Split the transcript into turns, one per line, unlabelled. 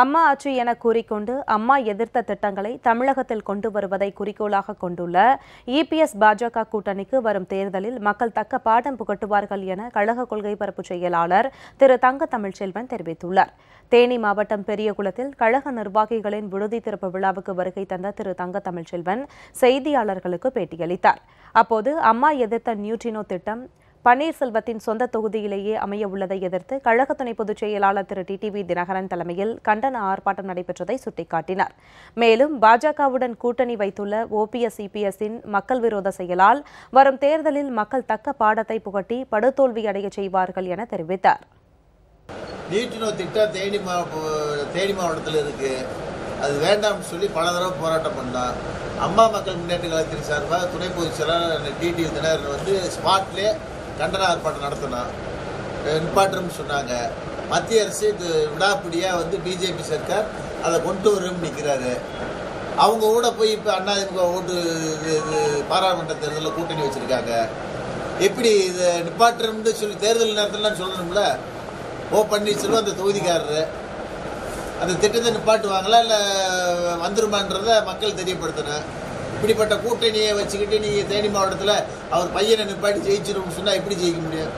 அம்மா ஆட்சி என கூறிக்கொண்டு அம்மா எதிர்த்த திட்டங்களை தமிழகத்தில் கொண்டு வருவதை குறிக்கோளாக கொண்டுள்ள இபிஎஸ் பாஜக கூட்டணிக்கு வரும் தேர்தலில் மக்கள் தக்க பாடம் புகட்டுவார்கள் என கழக கொள்கை பரப்பு செயலாளர் திரு தங்க தமிழ்ச்செல்வன் தெரிவித்துள்ளார். தேனி மாவட்டம் பெரியகுளத்தில் கழக நிர்வாகிகளின் விடுதி திறப்பு விழாவுக்கு வருகை தந்த திரு தங்க தமிழ்ச்செல்வன் செய்தியாளர்களுக்கு பேட்டியளித்தார். அப்போது அம்மா எதிர்த்த நியூட்ரினோ திட்டம் பன்னீர்செல்வத்தின் சொந்த தொகுதியிலேயே அமைய உள்ளதை எதிர்த்து கழக துணை பொதுச் செயலாளர் திரு டிடிவி தினகரன் தலைமையில் கண்டன ஆர்ப்பாட்டம் நடைபெற்றதை சுட்டிக்காட்டினார். மேலும் பாஜகவுடன் கூட்டணி வைத்துள்ள ஓபிஎஸ் சிபிஎஸ்ஸின் மக்கள் விரோத செயலால் வரும் தேர்தலில் மக்கள் தக்க பாடத்தை புகட்டி படுதோல்வி அடைய செய்வார்கள் என தெரிவித்தார்.
நீட்டினோ திட்டம் தேனி தேனி மாவட்டத்தில் இருக்கு. அது வேண்டாம்னு சொல்லி பல தடவை போராட்டம் பண்ணோம் அம்மா மக்கள் முன்னேற்ற கழகத்தின் சார்பாக துணை பொதுச் செயலாளர் டிடி தினகரன் வந்து ஸ்பாட்லேயே கண்டன ஆர்ப்பாட்டம் நடத்தினோம் நிப்பாட்டுறோம்னு சொன்னாங்க. மத்திய அரசு இது விடாப்பிடியாக வந்து பிஜேபி சர்க்கார். அதை கொண்டு வரும் நிற்கிறாரு அவங்க கூட போய் இப்போ அதிமுக ஓட்டு இது- இது பாராளுமன்ற தேர்தலில் கூட்டணி வச்சுருக்காங்க. எப்படி இதை நிப்பாட்டுறோம்னு சொல்லி தேர்தல் நேரத்தில் சொல்லணும்ல? ஓ பன்னீர்செல்வம் அந்த தொகுதிக்காரர். அந்த திட்டத்தை நிப்பாட்டுவாங்களா? இல்லை வந்துருமான்றதை மக்கள் தெரியப்படுத்தணும். இப்படிப்பட்ட கூட்டணியை வச்சுக்கிட்டு நீங்கள் தேனி மாவட்டத்தில் அவர் பையனை நிப்பாட்டி ஜெயிச்சிடும் சொன்னால் எப்படி ஜெயிக்க முடியும்?